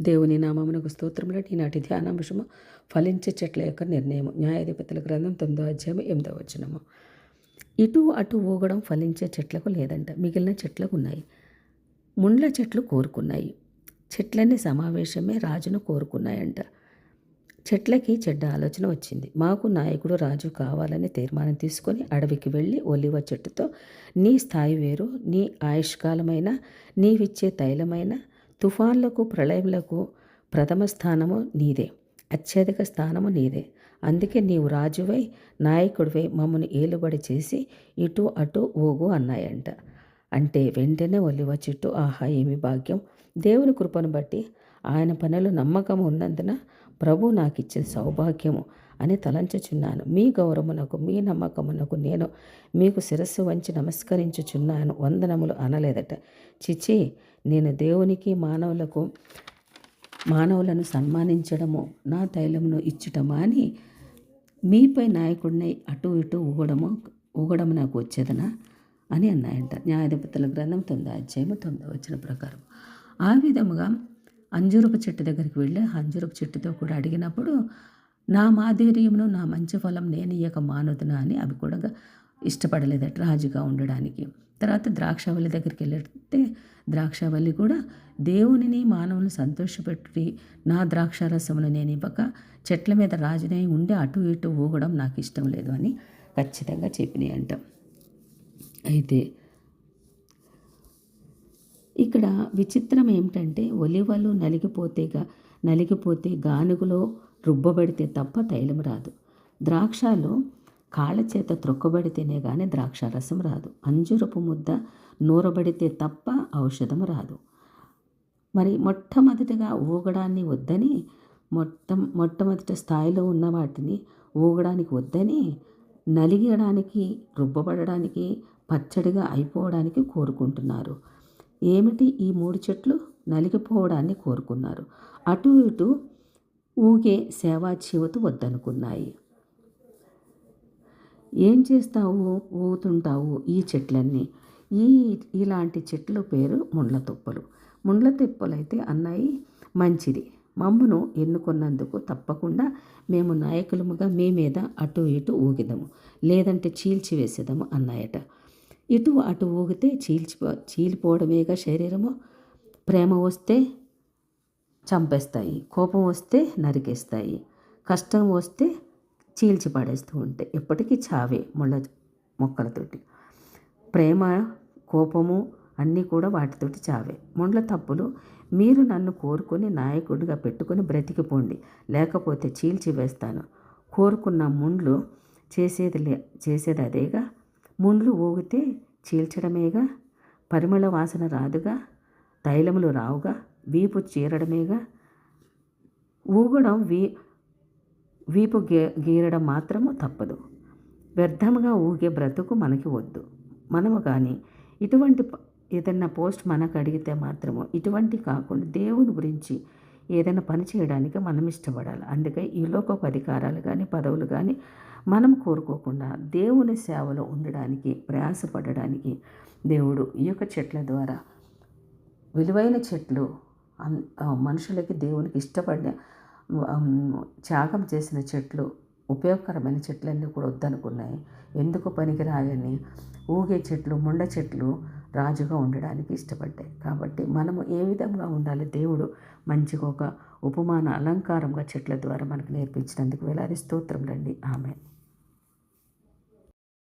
దేవుని నామమునకు స్తోత్రములు. ఈనాటి ధ్యానాంశము ఫలించే చెట్ల యొక్క నిర్ణయము. న్యాయాధిపతుల గ్రంథం తొమ్మిదో అధ్యాయం ఎనిమిదో వచనము. ఇటు అటు ఊగడం ఫలించే చెట్లకు లేదంట. మిగిలిన చెట్లకు ఉన్నాయి. ముండ్ల చెట్లు కోరుకున్నాయి. చెట్లన్నీ సమావేశమే రాజును కోరుకున్నాయంట. చెట్లకి చెడ్డ ఆలోచన వచ్చింది. మాకు నాయకుడు రాజు కావాలని తీర్మానం తీసుకొని అడవికి వెళ్ళి ఒలివ చెట్టుతో నీ స్థాయి వేరు నీ ఆయుష్కాలమైన నీవిచ్చే తైలమైన తుఫాన్లకు ప్రళయములకు ప్రథమ స్థానము నీదే అత్యధిక స్థానము నీదే. అందుకే నీవు రాజువై నాయకుడివై మమ్మను ఏలుబడి చేసి ఇటు అటు ఓగు అన్నాయంట. అంటే వెంటనే ఒలివ చెట్టు ఆహా ఏమి భాగ్యం? దేవుని కృపను బట్టి ఆయన పనులు నమ్మకం ఉన్నందున ప్రభు నాకు ఇచ్చే సౌభాగ్యము. అని తలంచుచున్నాను. మీ గౌరవమునకు మీ నమ్మకమునకు నేను మీకు శిరస్సు వంచి నమస్కరించుచున్నాను. వందనములు అనలేదట. చిచి నేను దేవునికి మానవులకు మానవులను సన్మానించడము నా తైలమును ఇచ్చుటమా అని మీపై నాయకుడిని అటు ఇటు ఊగడము ఊగడం నాకు వచ్చేదనా అని అన్నాయంట. న్యాయాధిపతుల గ్రంథం తొమ్మిది అధ్యాయము తొందర వచ్చిన ప్రకారం. ఆ విధముగా అంజూరపు చెట్టు దగ్గరికి వెళ్ళి అంజూరపు చెట్టుతో కూడా అడిగినప్పుడు నా మాధుర్యమును నా మంచి ఫలం నేను ఇయ్యక మానుదునా అని అవి కూడా ఇష్టపడలేదట రాజుగా ఉండడానికి. తర్వాత ద్రాక్షవల్లి దగ్గరికి వెళ్తే ద్రాక్షావళి కూడా దేవునిని మానవుని సంతోషపెట్టి నా ద్రాక్షారసమును నేను ఇవ్వక చెట్ల మీద రాజునై ఉండి అటు ఇటు ఊగడం నాకు ఇష్టం లేదు అని ఖచ్చితంగా చెప్పినాయి అంట. అయితే ఇక్కడ విచిత్రం ఏమిటంటే ఒలివలు నలిగిపోతేగా నలిగిపోతే గానుగులో రుబ్బబడితే తప్ప తైలం రాదు. ద్రాక్షాలు కాళ్ళ చేత త్రొక్కబడితేనే కానీ ద్రాక్ష రసం రాదు. అంజురపు ముద్ద నూరబడితే తప్ప ఔషధం రాదు. మరి మొట్టమొదటిగా ఊగడాన్ని వద్దని మొట్ట మొట్టమొదటి స్థాయిలో ఉన్న వాటిని ఊగడానికి వద్దని నలిగడానికి రుబ్బబడడానికి పచ్చడిగా అయిపోవడానికి కోరుకుంటున్నారు. ఏమిటి ఈ మూడు చెట్లు? నలిగిపోవడాన్ని కోరుకున్నారు. అటు ఇటు ఊగే సేవా చేవత వద్దనుకున్నాయి. ఏం చేస్తావు? ఊతుంటావు ఈ చెట్లన్నీ. ఈ ఇలాంటి చెట్ల పేరు ముండ్ల తుప్పలు. ముండ్ల అయితే అన్నాయి మంచిది. మమ్మను ఎన్నుకున్నందుకు తప్పకుండా మేము నాయకులముగా మీ మీద అటు ఇటు ఊగిదము. లేదంటే చీల్చివేసేదము అన్నాయట. ఇటు అటు ఊగితే చీల్చిపో చీలిపోవడమేగా శరీరము? ప్రేమ వస్తే చంపేస్తాయి. కోపం వస్తే నరికేస్తాయి. కష్టం వస్తే చీల్చి పడేస్తూ ఉంటాయి ఎప్పటికీ చావే ముళ్ళ మొక్కలతోటి. ప్రేమ కోపము అన్నీ కూడా వాటితోటి చావే. ముండ్ల తప్పులు మీరు నన్ను కోరుకొని నాయకుడిగా పెట్టుకొని బ్రతికిపోండి. లేకపోతే చీల్చి వేస్తాను. కోరుకున్న ముండ్లు చేసేది లే చేసేది అదేగా? ముండ్లు ఊగితే చీల్చడమేగా? పరిమళ వాసన రాదుగా? తైలములు రావుగా వీపు చీరడమేగా? ఊగడం వీ వీపు గే గీరడం మాత్రము తప్పదు. వ్యర్థముగా ఊగే బ్రతుకు మనకి వద్దు. మనము కానీ ఇటువంటి ఏదైనా పోస్ట్ మనకు అడిగితే మాత్రము ఇటువంటి కాకుండా దేవుని గురించి ఏదైనా పని చేయడానికి మనం ఇష్టపడాలి. అందుకే ఈ లోకపు అధికారాలు కానీ పదవులు కానీ మనం కోరుకోకుండా దేవుని సేవలో ఉండడానికి ప్రయాసపడడానికి దేవుడు ఈ యొక్క చెట్ల ద్వారా విలువైన చెట్లు మనుషులకి దేవునికి ఇష్టపడిన త్యాగం చేసిన చెట్లు ఉపయోగకరమైన చెట్లన్నీ కూడా వద్దనుకున్నాయి. ఎందుకు పనికి రాయని ఊగే చెట్లు ముండ చెట్లు రాజుగా ఉండడానికి ఇష్టపడ్డాయి. కాబట్టి మనము ఏ విధంగా ఉండాలి? దేవుడు మంచిగా ఒక ఉపమాన అలంకారంగా చెట్ల ద్వారా మనకు నేర్పించినందుకు వేలాది స్తోత్రం రండి ఆమె